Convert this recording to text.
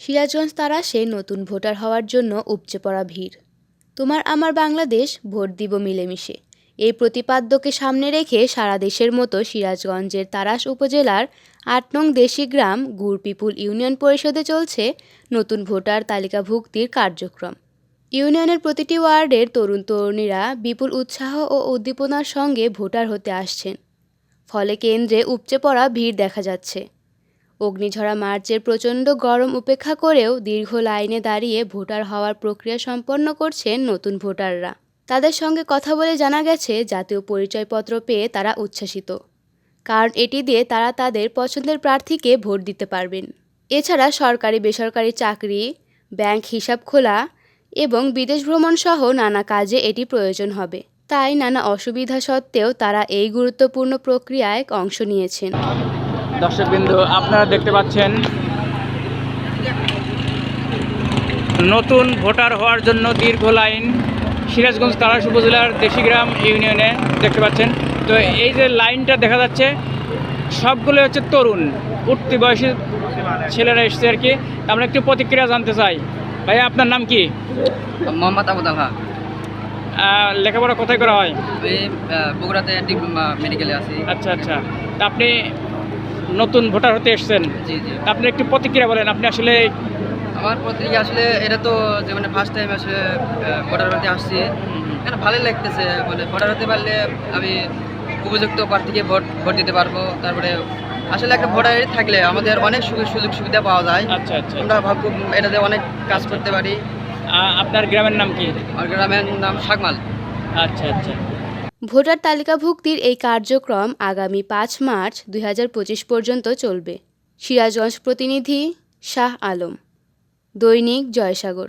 সিরাজগঞ্জ তারাশে নতুন ভোটার হওয়ার জন্য উপচে পড়া ভিড়। তোমার আমার বাংলাদেশ, ভোট দিব মিলেমিশে। এই প্রতিপাদ্যকে সামনে রেখে সারা দেশের মতো সিরাজগঞ্জের তারাশ উপজেলার আট নং দেশি গ্রাম গুড়পিপুল ইউনিয়ন পরিষদে চলছে নতুন ভোটার তালিকাভুক্তির কার্যক্রম। ইউনিয়নের প্রতিটি ওয়ার্ডের তরুণ তরুণীরা বিপুল উৎসাহ ও উদ্দীপনার সঙ্গে ভোটার হতে আসছেন। ফলে কেন্দ্রে উপচে পড়া ভিড় দেখা যাচ্ছে। অগ্নিঝরা মার্চের প্রচণ্ড গরম উপেক্ষা করেও দীর্ঘ লাইনে দাঁড়িয়ে ভোটার হওয়ার প্রক্রিয়া সম্পন্ন করছেন নতুন ভোটাররা। তাদের সঙ্গে কথা বলে জানা গেছে, জাতীয় পরিচয়পত্র পেয়ে তারা উচ্ছ্বাসিত। কারণ এটি দিয়ে তারা তাদের পছন্দের প্রার্থীকে ভোট দিতে পারবেন। এছাড়া সরকারি বেসরকারি চাকরি, ব্যাংক হিসাব খোলা এবং বিদেশ ভ্রমণ সহ নানা কাজে এটি প্রয়োজন হবে। তাই নানা অসুবিধা সত্ত্বেও তারা এই গুরুত্বপূর্ণ প্রক্রিয়ায় অংশ নিয়েছেন। দর্শকবৃন্দ আপনারা দেখতে পাচ্ছেন নতুন ভোটার হওয়ার জন্য দীর্ঘ লাইন সিরাজগঞ্জ তারাস উপজেলার দেশিগ্রাম ইউনিয়নে দেখতে পাচ্ছেন। তো এই যে লাইনটা দেখা যাচ্ছে সবগুলো হচ্ছে তরুণ উঠতি বয়সী ছেলেরা এসছে আর কি। আমরা একটু প্রতিক্রিয়া জানতে চাই। ভাইয়া আপনার নাম কি? মোহাম্মদ আবু তালহা লেখাপড়া কোথায় করা হয়? বগুড়াতে মেডিকেলে আছি। আচ্ছা আচ্ছা। তা আপনি নতুন ভোটার হতে এসছেন। আপনি একটু প্রতিক্রিয়া বলেন আপনি আসলে আমার প্রতিক্রিয়া আসলে এটা তো যে মানে ফার্স্ট টাইম আসলে ভোটার হতে আসছি। এটা ভালোই লাগতেছে মানে ভোটার হতে পারলে আমি উপযুক্ত প্রার্থীকে ভোট ভোট দিতে পারব। তারপরে আসলে একটা ভোটার থাকলে আমাদের অনেক সুযোগ সুযোগ সুবিধা পাওয়া যায়। আচ্ছা আচ্ছা। আমরা ভাগ্য এটাতে অনেক কাজ করতে পারি। আপনার গ্রামের নাম কি? আমার গ্রামের নাম শাকমাল আচ্ছা আচ্ছা। ভোটার তালিকাভুক্তির এই কার্যক্রম আগামী পাঁচ মার্চ দুই হাজার পঁচিশ পর্যন্ত চলবে। সিরাজগঞ্জ প্রতিনিধি শাহ আলম। দৈনিক জয়সাগর।